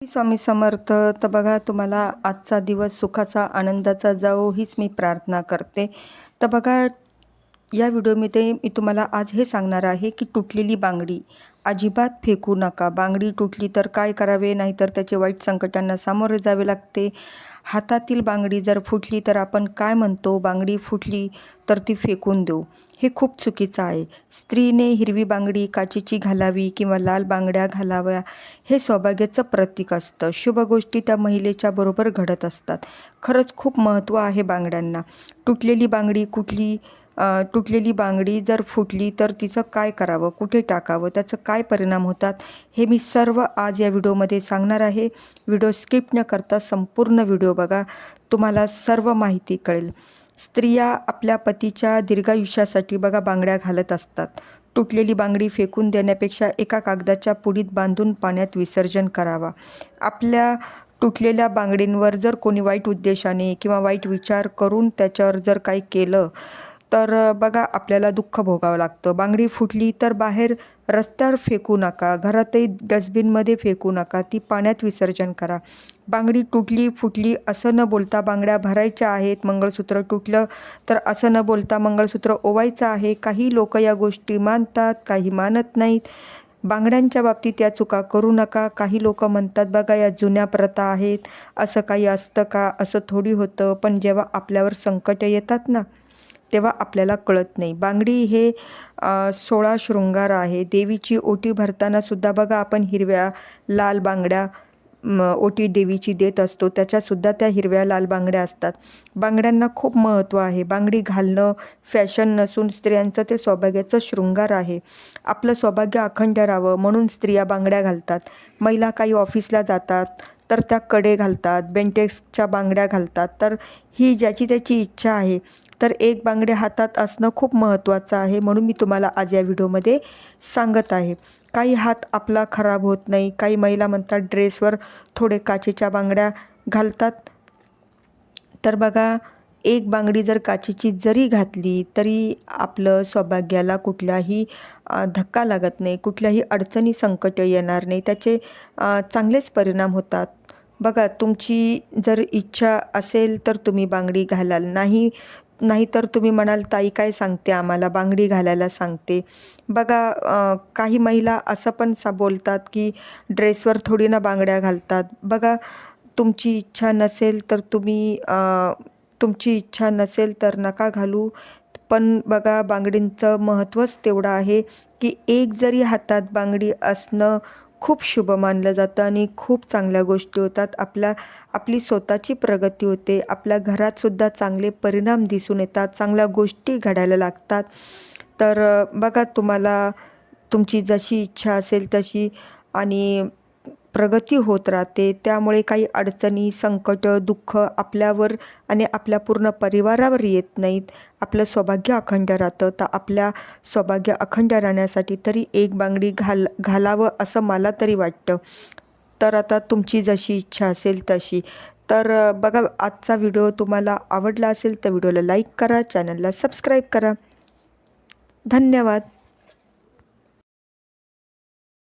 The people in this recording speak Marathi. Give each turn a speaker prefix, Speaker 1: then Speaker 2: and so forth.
Speaker 1: स्वामी समर्थ तर बघा तुम्हाला आजचा दिवस सुखाचा आनंदाचा जाओ हीच मी प्रार्थना करते. तर बघा या व्हिडिओमध्ये मी तुम्हाला आज हे सांगणार आहे की तुटलेली बांगडी अजिबात फेकू नका. बांगडी तुटली तर काय करावे? नाहीतर त्याचे वाईट संकटांना सामोरे जावे लागते. हातातील बांगडी जर फुटली तर आपण काय म्हणतो? बांगडी फुटली तर ती फेकून देऊ. हे खूप चुकीचं आहे. स्त्रीने हिरवी बांगडी काचेची घालावी किंवा लाल बांगड्या घालाव्या हे सौभाग्याचं प्रतीक असतं. शुभ गोष्टी त्या महिलेच्या बरोबर घडत असतात. खरंच खूप महत्त्व आहे बांगड्यांना. तुटलेली बांगडी कुठली तुटलेली बांगडी जर फुटली तर तिचं काय करावं? कुठे टाकावं? त्याचं काय परिणाम होतात? हे मी सर्व आज या व्हिडिओमध्ये सांगणार आहे. व्हिडिओ स्किप न करता संपूर्ण व्हिडिओ बघा. तुम्हाला सर्व माहिती कळेल. स्त्रिया आपल्या पतीच्या दीर्घायुष्यासाठी बघा बांगड्या घालत असतात. तुटलेली बांगडी फेकून देण्यापेक्षा एका कागदाच्या पुडीत बांधून पाण्यात विसर्जन करावा. आपल्या तुटलेल्या बांगडींवर जर कोणी वाईट उद्देशाने किंवा वाईट विचार करून त्याच्यावर जर काही केलं तर बघा आपल्याला दुःख भोगावं लागतं. बांगडी फुटली तर बाहेर रस्त्यावर फेकू नका. घरातही डस्टबिनमध्ये फेकू नका. ती पाण्यात विसर्जन करा. बांगडी तुटली फुटली असं न बोलता बांगड्या भरायच्या आहेत मंगळसूत्र तुटलं तर असं न बोलता मंगळसूत्र ओवायचं आहे. काही लोक या गोष्टी मानतात काही मानत नाहीत. बांगड्यांच्या बाबतीत या चुका करू नका. काही लोक म्हणतात बघा या जुन्या प्रथा आहेत. असं काही असतं का? असं थोडी होतं. पण जेव्हा आपल्यावर संकट येतात ना तेव्हा आपल्याला कळत नाही. बांगडी हे सोळा शृंगार आहे. देवीची ओटी भरताना सुद्धा बघा आपण हिरव्या लाल बांगड्या ओटी देवीची देत असतो. त्याच्यासुद्धा त्या हिरव्या लाल बांगड्या असतात. बांगड्यांना खूप महत्त्व आहे. बांगडी घालणं फॅशन नसून स्त्रियांचं ते सौभाग्याचं शृंगार आहे. आपलं सौभाग्य अखंड राहावं म्हणून स्त्रिया बांगड्या घालतात. महिला काही ऑफिसला जातात तर त्या कडे घालतात. बेंटेक्सच्या बांगड्या घालतात. तर ही ज्याची त्याची इच्छा आहे तर एक बांगडे हातात असणं खूप महत्त्वाचं आहे म्हणून मी तुम्हाला आज या व्हिडिओमध्ये सांगत आहे. काही हात आपला खराब होत नाही. काही महिला म्हणतात ड्रेसवर थोडे काचेच्या बांगड्या घालतात. तर बघा एक बांगडी जर काचेची जरी घातली तरी आपलं सौभाग्याला कुठलाही धक्का लागत नाही. कुठल्याही अडचणी संकट येणार नाही. त्याचे चांगलेच परिणाम होतात. बघा तुमची जर इच्छा असेल तर तुम्ही बांगडी घालाल. नाही नाहीतर तुम्ही म्हणाल ताई काय सांगते आम्हाला? बांगडी घालायला सांगते. बघा काही महिला असं पण सा बोलतात की ड्रेसवर थोडी ना बांगड्या घालतात. बघा तुमची इच्छा नसेल तर तुम्ही तुमची इच्छा नसेल तर नका घालू. पण बघा बांगडींचं महत्त्वच तेवढं आहे की एक जरी हातात बांगडी असणं खूप शुभ मानलं जातं आणि खूप चांगल्या गोष्टी होतात. आपल्या आपली स्वतःची प्रगती होते. आपल्या घरातसुद्धा चांगले परिणाम दिसून येतात. चांगल्या गोष्टी घडायला लागतात. तर बघा तुम्हाला तुमची जशी इच्छा असेल तशी आणि प्रगती होत राहते. त्यामुळे काही अडचणी संकट दुःख आपल्यावर आणि आपल्या पूर्ण परिवारावर येत नाहीत. आपलं सौभाग्य अखंड राहतं. तर आपल्या सौभाग्य अखंड राहण्यासाठी तरी एक बांगडी घाल घालावं असं मला तरी वाटतं. तर आता तुमची जशी इच्छा असेल तशी. तर बघा आजचा व्हिडिओ तुम्हाला आवडला असेल तर व्हिडिओला लाईक करा चॅनलला सबस्क्राईब करा. धन्यवाद.